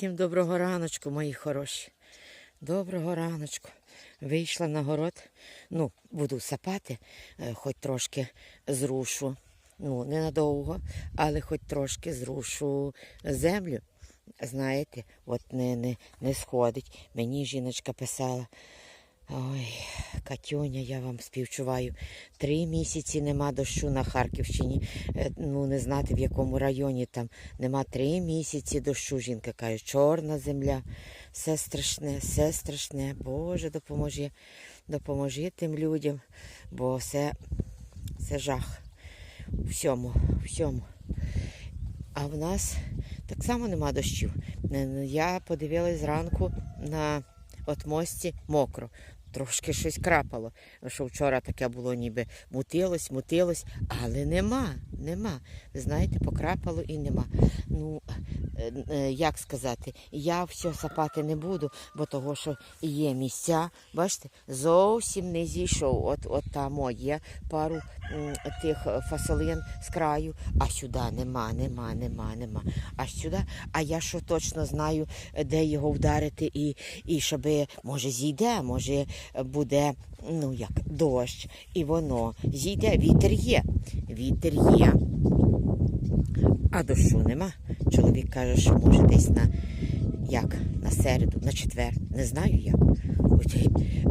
Всім доброго раночку, мої хороші. Доброго раночку. Вийшла на город. Ну, буду сапати, е, хоч трошки зрушу. Ну, ненадовго, але хоч трошки зрушу землю. Знаєте, от не, не, не сходить. Мені жіночка писала. Ой, Катюня, я вам співчуваю. Три місяці нема дощу на Харківщині. Е, Ну, не знати в якому районі там нема три місяці дощу. Жінка каже, чорна земля, все страшне, все страшне. Боже, допоможи, допоможи тим людям, бо все, це жах. Всьому, всьому. А в нас так само нема дощів. Е, ну, Я подивилась зранку на от мості мокро. Трошки щось крапало, що вчора таке було, ніби мутилось, мутилось, але нема, нема. Знаєте, покрапало і нема. Ну, е, е, як сказати, я все сапати не буду, бо того, що є місця, бачите, зовсім не зійшов. От, от там є пару тих е, фасолин з краю, а сюди нема, нема, нема, нема. А сюди, а я що точно знаю, де його вдарити, і, і щоб, може, зійде, може буде ну як, дощ, і воно зійде. Вітер є. Вітер є. А дощу нема. Чоловік каже, що може десь на як? На середу, на четвер. Не знаю я.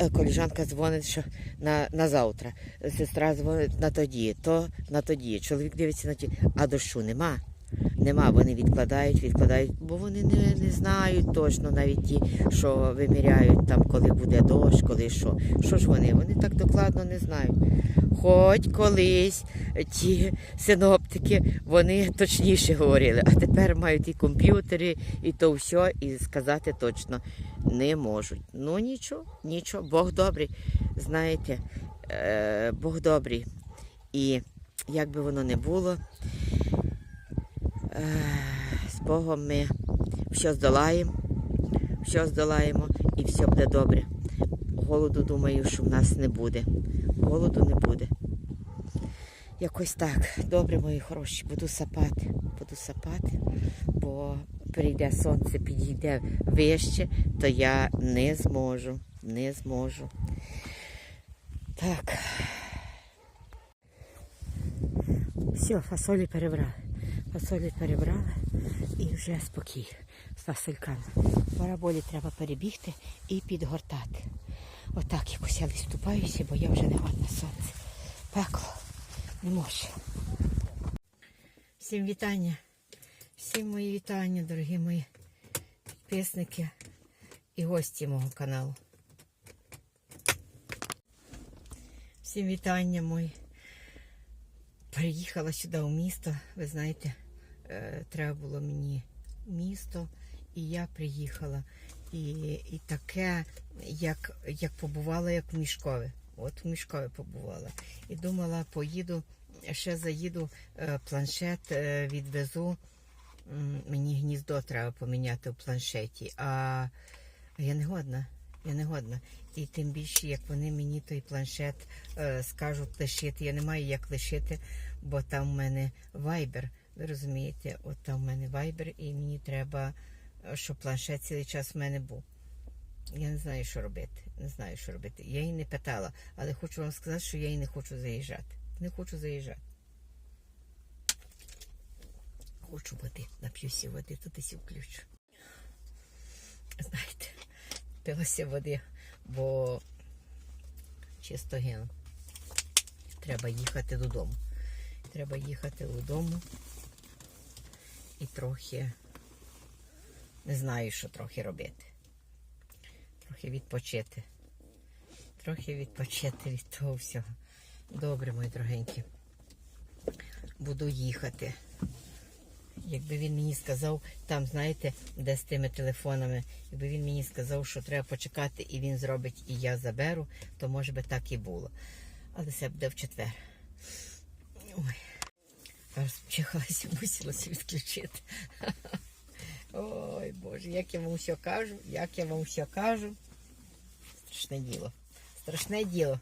Е, коліжанка дзвонить, що на, на завтра. Сестра дзвонить на тоді, то на тоді. Чоловік дивиться на ті, а дощу нема. Нема, вони відкладають, відкладають, бо вони не, не знають точно навіть ті, що виміряють там, коли буде дощ, коли що. Що ж вони? Вони так докладно не знають. Хоч колись ті синоптики, вони точніше говорили, а тепер мають і комп'ютери, і то все, і сказати точно не можуть. Ну нічого, нічого, Бог добрий. Знаєте, е, Бог добрий. І як би воно не було, з Богом ми все здолаємо, все здолаємо і все буде добре. Голоду, думаю, що в нас не буде. Голоду не буде. Якось так. Добре, мої хороші, буду сапати. Буду сапати, бо прийде сонце, підійде вище, то я не зможу. Не зможу. Так. Все, фасолі перебрали. Фасолі перебрали і вже спокій з фасольками. Бараболі треба перебігти і підгортати. Отак якось я відступаюся, бо я вже не годна сонце. Пекло. Не може. Всім вітання. Всім мої вітання, дорогі мої підписники і гості мого каналу. Всім вітання мої. Приїхала сюди у місто, ви знаєте, треба було мені місто, і я приїхала. І, і таке, як, як побувала, як в Мішкові. От в Мішкові побувала. І думала, поїду, ще заїду, е, планшет е, відвезу. Мені гніздо треба поміняти в планшеті. А я не годна. Я не годна. І тим більше, як вони мені той планшет е, скажуть лишити. Я не маю як лишити, бо там в мене вайбер. Ви розумієте, от там в мене вайбер, і мені треба, е, щоб планшет цілий час в мене був. Я не знаю, що робити. Не знаю, що робити. Я її не питала, але хочу вам сказати, що я її не хочу заїжджати. Не хочу заїжджати. Хочу води, нап'юся води, тут і включу. Знаєте, пилася води, бо чисто гину. Треба їхати додому. Треба їхати додому і трохи не знаю, що трохи робити. Трохи відпочити. Трохи відпочити від того всього. Добре, мої дорогенькі. Буду їхати. Якби він мені сказав, там, знаєте, де з тими телефонами, якби він мені сказав, що треба почекати, і він зробить, і я заберу, то може би так і було. Але це буде в четвер. Ой, аж чихалася, мусилася відключити. Ой, Боже, як я вам все кажу, як я вам все кажу. Страшне діло. Страшне діло.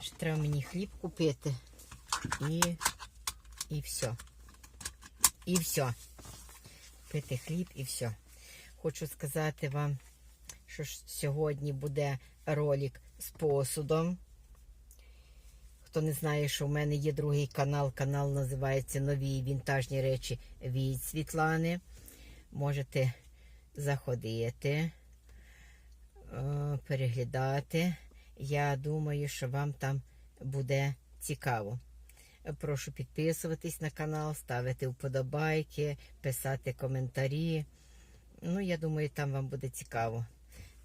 Ще треба мені хліб купити. І, і все. і все. Пити хліб і все. Хочу сказати вам, що сьогодні буде ролик з посудом. Хто не знає, що в мене є другий канал. Канал називається Нові вінтажні речі від Світлани. Можете заходити, е, переглядати. Я думаю, що вам там буде цікаво. Прошу підписуватись на канал, ставити вподобайки, писати коментарі. Ну, я думаю, там вам буде цікаво.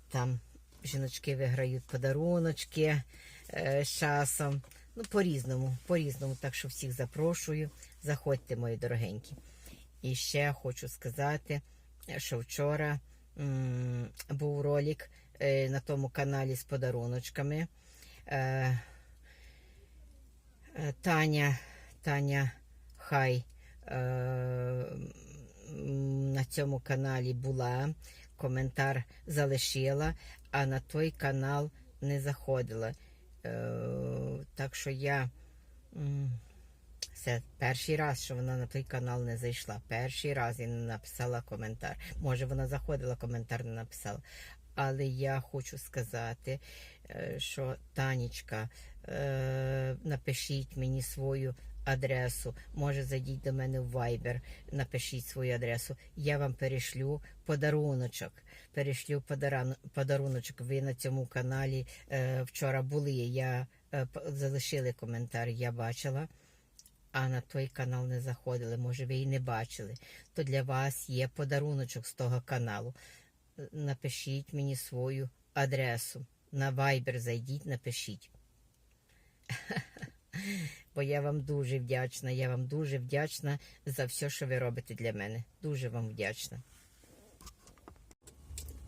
Там жіночки виграють подаруночки е, з часом. Ну, по-різному, по-різному. Так що всіх запрошую. Заходьте, мої дорогенькі. І ще хочу сказати, що вчора м, був ролик е, на тому каналі з подаруночками. Е, е, Таня, Таня Хай е, на цьому каналі була, коментар залишила, а на той канал не заходила. Е, так що я це перший раз, що вона на той канал не зайшла. Перший раз і не написала коментар. Може, вона заходила, коментар не написала. Але я хочу сказати, е, що Танечка, е, напишіть мені свою адресу. Може, зайдіть до мене в Viber, напишіть свою адресу. Я вам перешлю подаруночок. Перешлю подаруночок. Ви на цьому каналі е, вчора були. Я залишили коментар, я бачила. А на той канал не заходили, може ви і не бачили, то для вас є подаруночок з того каналу. Е, Напишіть мені свою адресу. На Viber зайдіть, напишіть. Бо я вам дуже вдячна. Я вам дуже вдячна за все, що ви робите для мене. Дуже вам вдячна.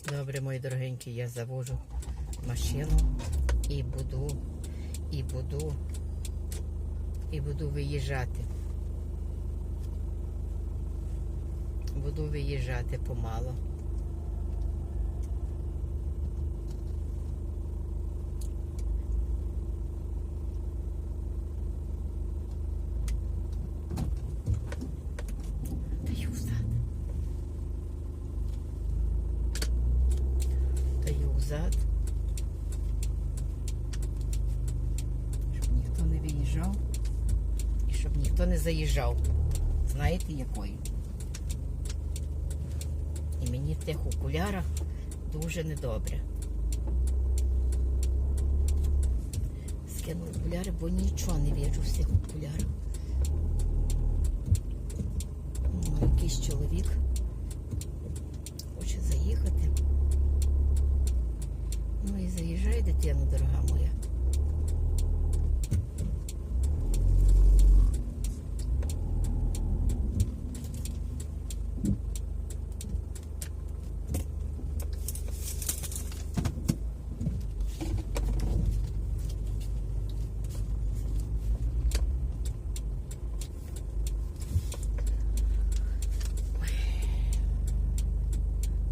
Добре, мої дорогенькі, я завожу машину і буду, і буду, і буду виїжджати. Буду виїжджати помало. Не і щоб ніхто не заїжджав. Знаєте якою? І мені в тих окулярах дуже недобре. Скину окуляри, бо нічого не бачу в цих окулярах. Ну, якийсь чоловік хоче заїхати. Ну і заїжджай, дитина, дорога моя.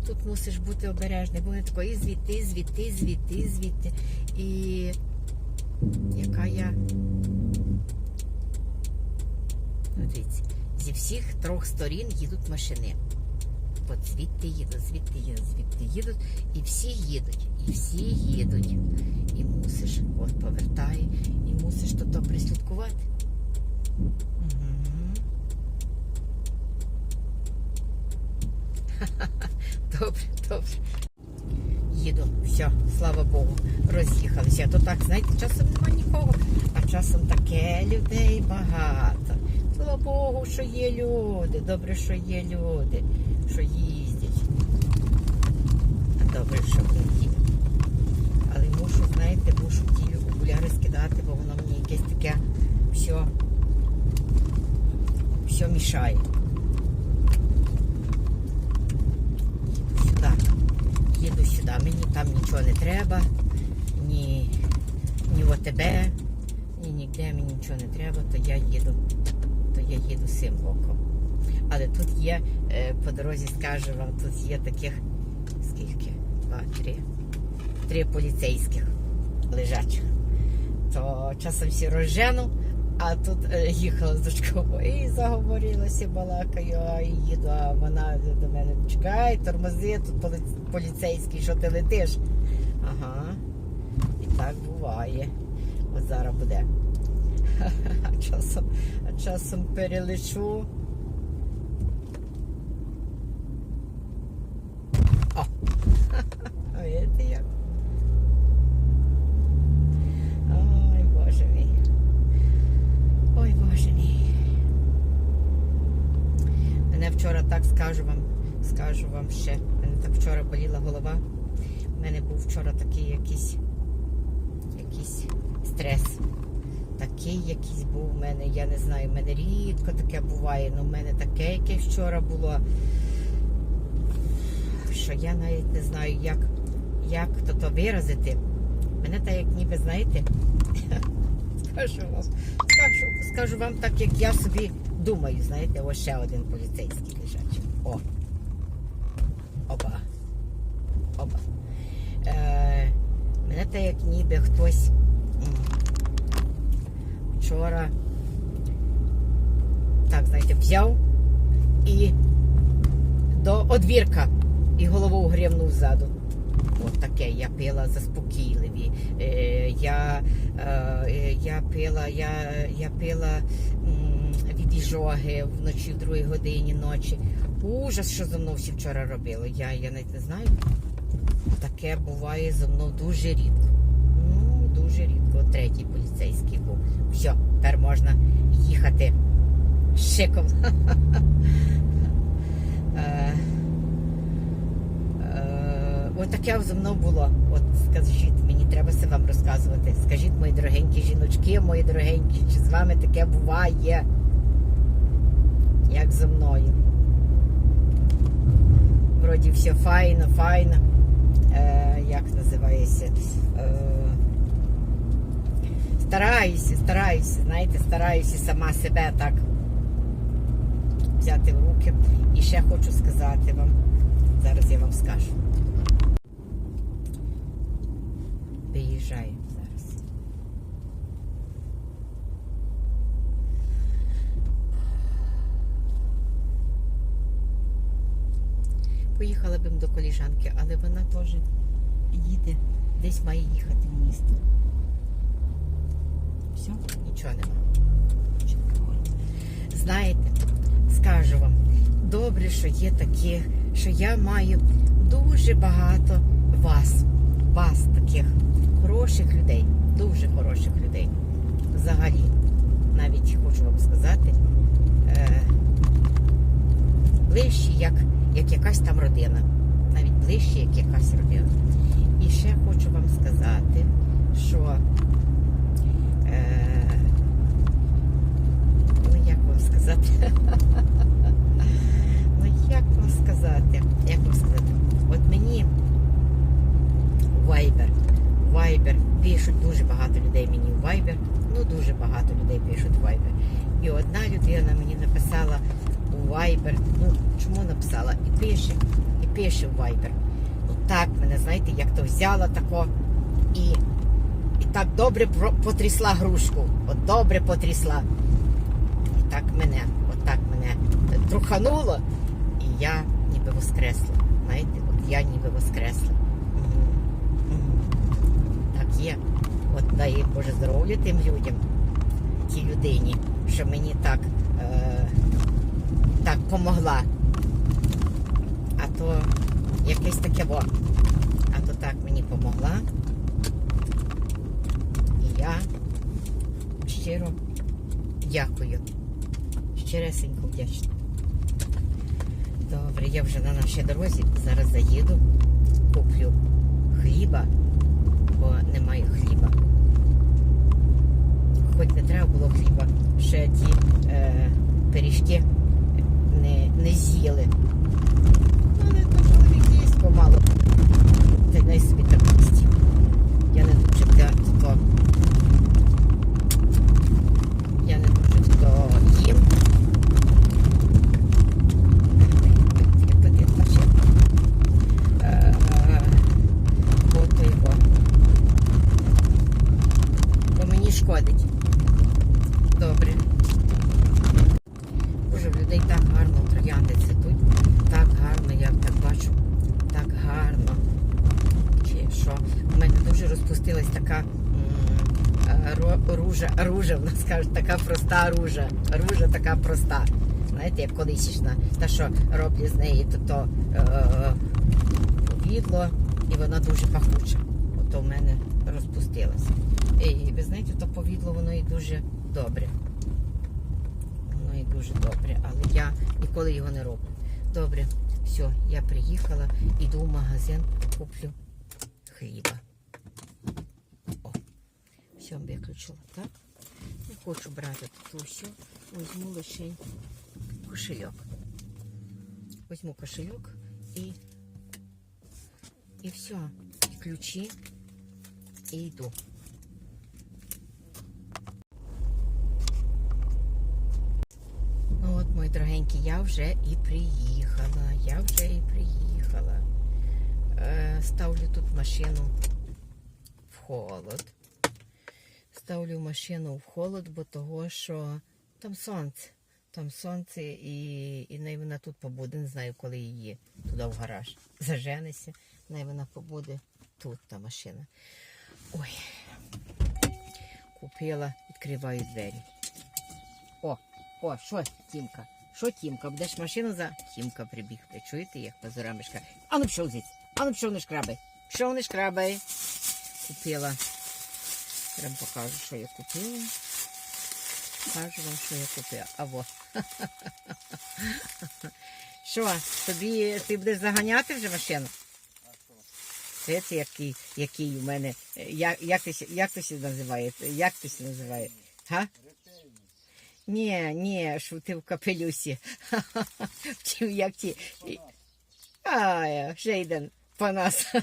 Тут мусиш бути обережний, бо тако і звідти, звідти, звідти, звідти. І яка я. Ну, дивіться, зі всіх трьох сторін їдуть машини. От звідти їдуть, звідти їдуть, звідти їдуть, і всі їдуть, і всі їдуть. І мусиш, от повертає, і мусиш то, то прислідкувати. Угу. Добре, добре. Їду, все, слава Богу, роз'їхалися. То так, знаєте, часом нема нікого, а часом таке людей багато. Слава Богу, що є люди. Добре, що є люди, що їздять. Добре, що не їдуть. Але мушу, знаєте, мушу ті окуляри скидати, бо воно мені якесь таке все, все мішає. Їду сюди. Мені там нічого не треба, ні, ні в ОТБ, ні ніде мені нічого не треба, то я їду, то я їду цим боком. Але тут є, е, по дорозі скажу вам, тут є таких скільки? Два, три. Три поліцейських лежачих. То часом всі розжену, А тут е, їхала з дочкою і заговорилася, балакаю, а їду, а вона до мене чекай, тормози, тут поліцейський, що ти летиш. Ага. Так буває. От зараз буде. А часом, а часом перелечу. Ой, Боже мій. Ой, Боже мій. Мене вчора так скажу вам, скажу вам ще. Мене так вчора боліла голова. У мене був вчора такий якийсь, якийсь стрес. Такий якийсь був у мене, я не знаю, в мене рідко таке буває, але в мене таке яке вчора було. Що я навіть не знаю, як, як то, то виразити. Мене так як ніби, знаєте, скажу вам, скажу, скажу вам так, як я собі думаю, знаєте, ось ще один поліцейський лежачий. О. Оба. Оба. Е, мене так як ніби хтось вчора так, знаєте, взяв і до одвірка і головою грівнув ззаду. От таке я пила заспокійливі. Е, я, е, я пила, я, я пила від іжоги вночі в другій годині ночі. Ужас, що зо мною всі вчора робили. Я, я навіть не знаю. Таке буває зо мною дуже рідко. Ну, дуже рідко. Третій поліцейський був. Все, тепер можна їхати шиком. Е, Е, таке зі мною було. От скажіть, мені треба це вам розказувати. Скажіть, мої дорогенькі жіночки, мої дорогенькі, чи з вами таке буває? Як зі мною? Вроді все файно, файно. Як називається? Е, стараюся, стараюся, знаєте, стараюся сама себе так взяти в руки. І ще хочу сказати вам. Зараз я вам скажу. Виїжджаю зараз. Поїхала б до коліжанки, але вона теж їде, десь має їхати в місто. Все, нічого нема. Знаєте, скажу вам, добре, що є такі, що я маю дуже багато вас, вас таких хороших людей, дуже хороших людей. Взагалі, навіть хочу вам сказати, е, ближчі, як, як якась там родина. Навіть ближче, як якась родина. І ще хочу вам сказати, що е, ну як вам сказати? Ну як вам сказати? Як вам сказати? От мені Viber, Viber, пишуть дуже багато людей мені в Viber. Ну дуже багато людей пишуть в Viber. І одна людина мені написала у Viber. Ну чому написала? І пише, і пише в Viber. Так мене, знаєте, як то взяла тако і, і так добре потрясла грушку. От добре потрясла. І так мене, от так мене трухануло, і я ніби воскресла. Знаєте, от я ніби воскресла. Так є. От дай Боже здоров'я тим людям, тій людині, що мені так, е, так помогла. А то якесь таке во. А то так мені помогла. І я щиро дякую. Щиресенько вдячна. Добре, я вже на нашій дорозі. Зараз заїду, куплю хліба, бо немає хліба. Хоч не треба було хліба, ще ті е, пиріжки не, не з'їли. Ну, але то чоловік їсть й най собі так їсть. Я не дуже для то. Я не дуже то їм. Я подивлюся ще. Е, Бо то його. Бо мені шкодить. Добре. троянди цвітуть. Так гарно, я так бачу. Так гарно. Чи що? У мене дуже розпустилась така м, е, ро- ружа, ружа, в нас кажуть, така проста ружа. Ружа така проста. Знаєте, як колисічна, та що роблять з неї то, то е, повідло, і вона дуже пахуча. Ото в мене розпустилася. І ви знаєте, то повідло воно і дуже добре. Воно і дуже добре, але я ніколи його не роблю. Добре, все, я приїхала, іду в магазин, куплю хліба. О, все виключила, так? Не хочу брати тут все, візьму лише кошельок. Візьму кошельок і, і все, і ключі, і йду. Ну от, мої дорогенькі, я вже і приїхала. Я вже і приїхала. Е, ставлю тут машину в холод. Ставлю машину в холод, бо того, що там сонце. Там сонце і, і най вона тут побуде. Не знаю, коли її туди в гараж заженеся. Най вона побуде тут та машина. Ой. Купила, відкриваю двері. О, о, що Тімка? Що Тімка? Будеш машину за Тімка прибіг. Ви чуєте, як позора мішка? А ну пішов звідси, а ну пішов не шкрабай. Пішов не шкрабай. Купила. Прям покажу, що я купила. Покажу вам, що я купила. А во. Що, тобі ти будеш заганяти вже машину? Дивіться, який, який у мене. Як, як, ти, як ти називає? Як ти сі називає? Га? Ні, ні, що ти в капелюсі. Як ті. А, ще один панас.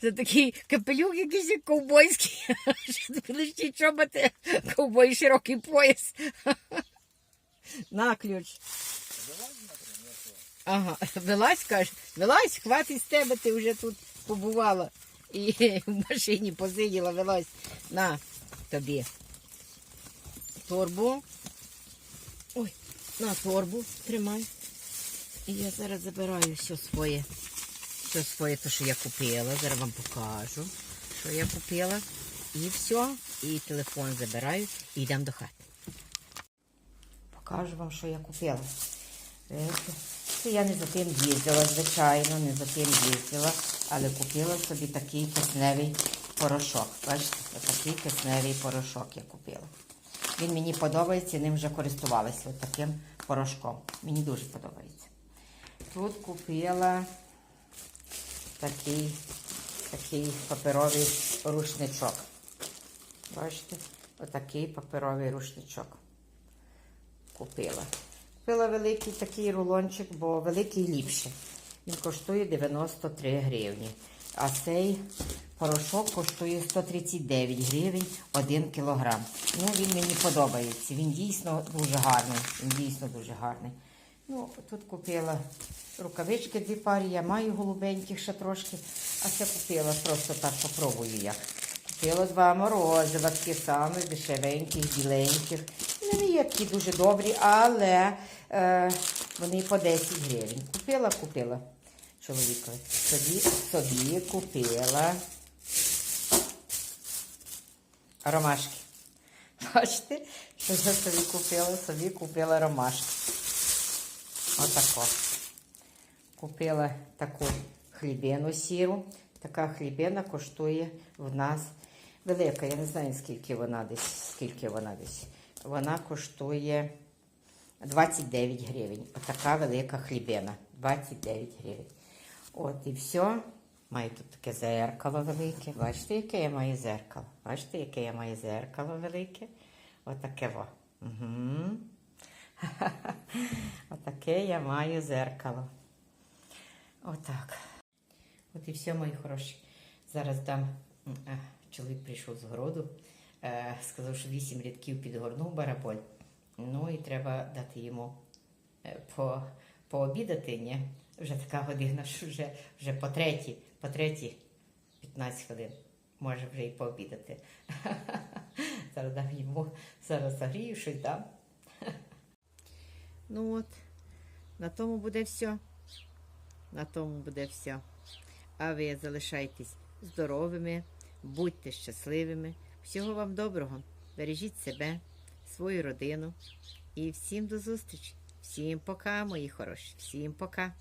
Це такий капелюк якийсь як ковбойський. Що чоботи, ковбой широкий пояс. На ключ. Ага, вилазь, каже, вилазь, хватить з тебе, ти вже тут побувала. І в машині посиділа, вилазь. На тобі. Торбу. Ой, на торбу тримай. І я зараз забираю все своє. Все своє, те, що я купила. Зараз вам покажу, що я купила. І все. І телефон забираю і йдемо до хати. Покажу вам, що я купила. Це я не за тим їздила, звичайно, не за тим їздила, але купила собі такий кисневий порошок. Бачите, такий кисневий порошок я купила. Він мені подобається, ним вже користувалася таким порошком. Мені дуже подобається. Тут купила такий, такий паперовий рушничок. Бачите, отакий паперовий рушничок купила. Купила великий такий рулончик, бо великий ліпше. Він коштує 93 гривні. А цей порошок коштує 139 гривень 1 кілограм. Ну, він мені подобається. Він дійсно дуже гарний. Він дійсно дуже гарний. Ну, тут купила рукавички дві парі, я маю голубеньких ще трошки, а це купила просто так попробую як. Купила два морозива, такі самі дешевеньких, біленьких. Вони є такі дуже добрі, але е, вони по 10 гривень. Купила, купила чоловікові. Собі, собі купила ромашки. Бачите, що я собі купила? Собі купила ромашки. Отако. Купила таку хлібину сіру. Така хлібина коштує в нас велика. Я не знаю, скільки вона десь. Скільки вона десь. Вона коштує 29 гривень. Отака велика хлібина. 29 гривень. От і все. Маю тут таке зеркало велике. Бачите, яке я маю зеркало? Бачите, яке я маю зеркало велике? Отаке во. Угу. Отаке я маю зеркало. Отак. От і все, мої хороші. Зараз дам. Е, Чоловік прийшов з городу, е, сказав, що вісім рядків підгорнув бараболь. Ну і треба дати йому е, по, пообідати, ні? Вже така година, що вже, вже по третій, по третій 15 хвилин. Може вже і пообідати. Зараз дам йому, зараз загрію щось дам. Ну от, на тому буде все. На тому буде все. А ви залишайтесь здоровими, будьте щасливими. Всього вам доброго. Бережіть себе, свою родину. І всім до зустрічі. Всім пока, мої хороші. Всім пока.